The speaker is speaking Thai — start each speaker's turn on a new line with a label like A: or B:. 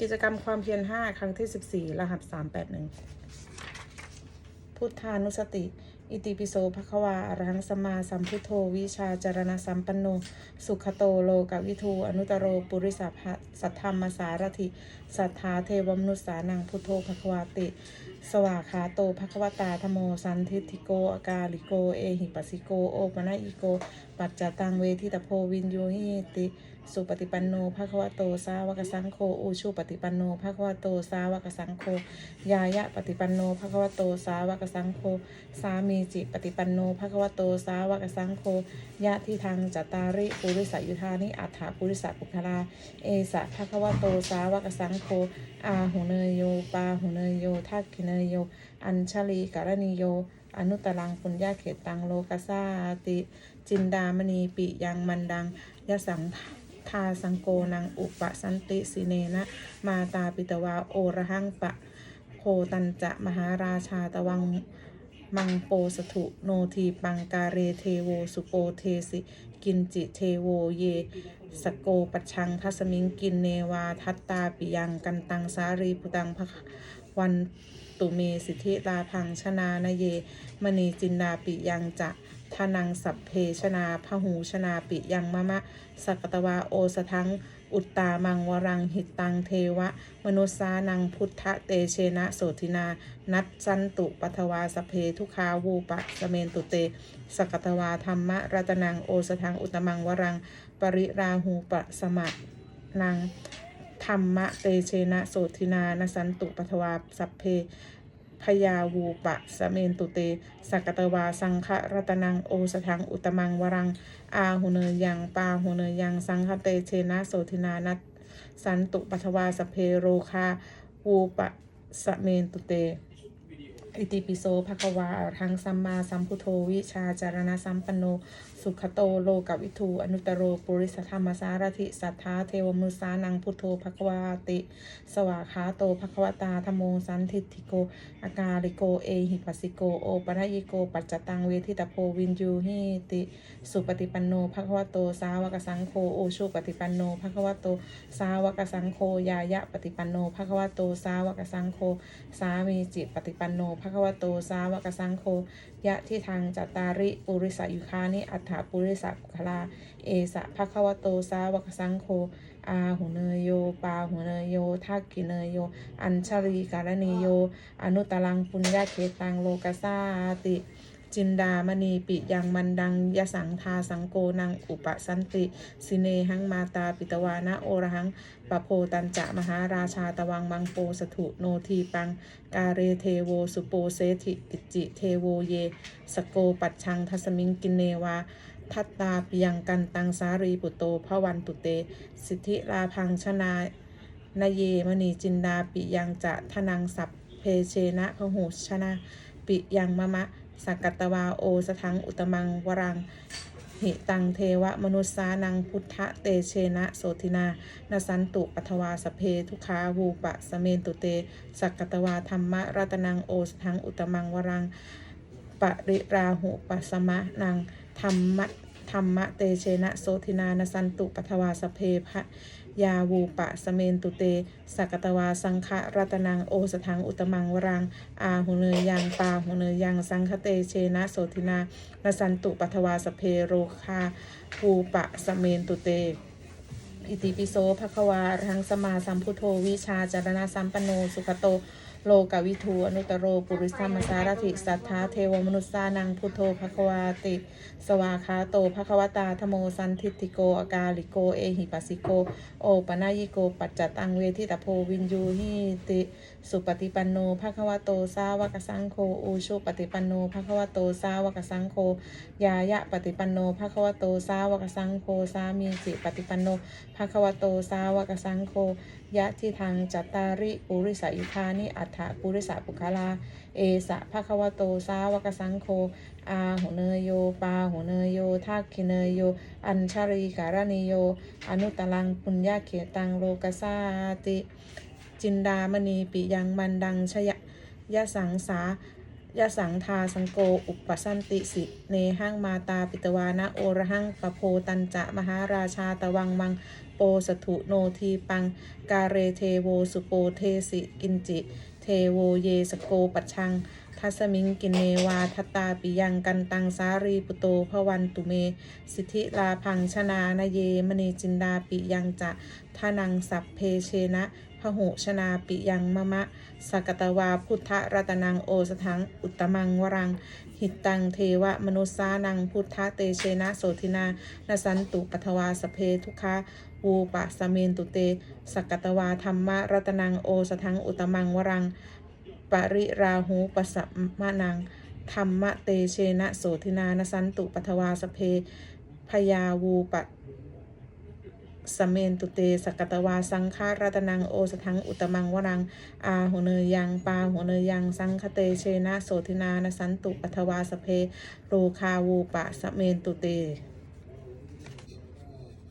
A: กิจกรรมความเพียรห้าครั้งที่สิบสี่รหัสสามแปดหนึ่งพุทธานุสติ อิติปิโสภควาอรหังสมมาสัมพุทโธ วิชาจารณสัมปันโน สุขโตโลกวิทู อนุตโร ปุริสัพพะสัทธรรมสารถิ สัทธาเทวมนุสานังพุทโธภควาติ สวากขาโตภควตาธโม สันทิฏฐิโก อากาลิโก เอหิปัสสิโก โอปนะอิโก ปัจจตังเวทิตโพวินโยหิติ สุปฏิปันโนภะควะโตสาวกสังโฆอูชูปฏิปันโนภะควะโตสาวกสังโฆยายะปฏิปันโนภะควะโตสาวกสังโฆสามีจิปฏิปันโนภะควะโตสาวกสังโฆยะที่ทางจตาริปุริสยุทานิอัฏฐาปุริสปุคลาเอสะภะควะโตสาวกสังโฆอาหุเนยโยปาหุเนยโยทักขิเนยโย อัญชลีกรณีโยอนุตตรังปุญญาเขตังโลกาซาติ จินดามณีปิยังมันดังยะสัง ทาสังโกนังอุปสันติสิเนนะ มาตาปิตวาโอระหังปะโพตันจะมหาราชาตวังมังโปสถุโนทีปังกาเรเทโวสุโปเทสิ กินจิเทโวเย สโกปัชชังทัสมิงกินเนวาทัตตาปิยังกันตังสารีพุตังพวันตุเมสิทธิลาพังชนานเย มณีจินดาปิยังจะ ทานังสัพเพชนาพหูชนาปิยังมะมะสักตวาโอสทังอุตตามังวรังหิตตังเทวะ มนุสานังพุทธเตเชนะโสธินา นัดสันตุปัทวาสพเพทุคาวูปะสเมนตุเต สกตวาธรรมะรัตนังโอสทังอุตมังวรัง ปริราหูปะสมะนังธรรมะเตเชนะโสธินา นสันตุปัทวาสัพเพ พยาวูปะสะเมนตุเต สักตวาสังฆรัตนังโอสถังอุตมังวรัง อาหุเนยยังปาหุเนยยังสังฆเตเชนะโสธินานัตสันตุปัทวาสเพโรคาวูปะสะเมนตุเต อิติปิโสภควาอรหังสัมมาสัมพุทโธวิชาจารณะสัมปันโน สุขโตโลกวิทูอนุตโรปุริสธรรมสารถิสัทธาเทวมุสานังพุทโธภควาติ สวาขาโตภควตาธโมสันทิฏฐิโก อากาลิโกเอหิปัสสิโกโอปะยิโกปัจจตังเวทิตโพวินยูหิติสุปฏิปันโนภควโตสาวกสังโฆโอชุปฏิปันโนภควโตสาวกสังโฆยายะปฏิปันโนภควโตสาวกสังโฆสามีจิปฏิปันโนภควโตสาวกสังโฆยะที่ทางจัตตาริปุริสยุคานิอัฏฐาปุริสกุคลา เอสะภควโตสาวกสังโฆอาหุเนยโย ปาหุเนยโยทักกิเนยโย อัญชลีการณีโย อนุตตรังปุญญาเขตังโลกาซาติ จินดามณีปิยังมันดังยสังทาสังโกนังอุปสันติ สิเนหังมาตาปิตวานะโอรหังปะโพตันจะมหาราชาตวังมังโปสถุโนทีปัง กาเรเทโวสุโปเซธิกิจิเทโวเย สโกปัชชังทัสมิงกินเนวาทัตตาปิยังกันตังสารีปุโตพระวันตุเต สิทธิลาพังชนานเยมณีจินดาปิยังจะทนังสัพเพเชนะพหูชนะ ปิยังมะมะ สักกตวาโอสทังอุตมังวรังหิตังเทวมนุษสานังพุทธเตเชนะโสตินานสันตุปัทวาสเพทุคาวูปะสเมนตุเต สักกตวาธรรมรัตนังโอสทังอุตมังวรังปริราหุปัสมะนังธรรมะ ธรรมะเตเชนะโสธินานสันตุปัทวาสเพพะยาวูปะสเมนตุเตสักตวาสังฆรัตนังโอสถังอุตมังวรัง อาหุเนยยังปาหุเนยยังสังฆเตเชนะโสธินานสันตุปัทวาสเพโรคาภูปะสเมนตุเตอิติปิโสภควารังสมาสัมพุทโธวิชาจารณะสัมปโนสุขโต โลกวิทูอนุตโรปุริสัมมาสารถิสัทธาเทวมนุษสานังพุทโธภควาติ สวาคาโตภควตาธโมสันทิฏฐิโกอากาลิโกเอหิปัสสิโก โอปะนายิโกปัจจตังเวทิตโพวินยูหิติสุปฏิปันโนภควโตสาวกสังโฆอูชุปฏิปันโนภควโตสาวกสังโฆยายะปฏิปันโนภควโตสาวกสังโฆสามีจิปฏิปันโนภควโตสาวกสังโฆยะที่ทางจัตตาริปุริสยุทานิอัตถะปุริสะปุคลาเอสะภควโตสาวกสังโฆอาหุเนยโยปาหุเนยโยทักขิเนยโย อัญชารีการณิโย อนุตตลังปุญญาเขตังโลกสาติ จินดามณีปิยังมันดังชยะยะสังสา ยะสังทาสังโก อุปสันติสิเนหังมาตาปิตวานะโอระหังปะโพตันจะมหาราชาตวังมังโปโอสถุโนทีปัง กาเรเทโวสุโปเทสิกินจิ เทโวเยสโกปัชชัง ทัสมิงกินเนวาทตาปิยังกันตังสารีปุโตภวันตุเม สิทธิลาพังชนานเยมณีจินดาปิยังจะทานังสัพเพเชนะพหุชนาปิยังมะมะสกตวาพุทธรัตนังโอสถังอุตมังวรัง หิตตังเทวมนุสานังพุทธเตเชนะโสทินานสันตุปัทวาสเพทุคาวูปะสเมนตุเตสกตวาธรรมรัตนังโอสถังอุตมังวรัง ปริราหูปสัมมานังธรรมเตเชนะโสทินานสันตุปัทวาสเพพยาวูปะสเมนตุเตสกตวาสังฆารัตนังโอสถังอุตมังวรัง อาหุเนยยังปาหุเนยยังสังคเตเชนะโสทินานสันตุปัทวาสเพโรคาวูปะสเมนตุเต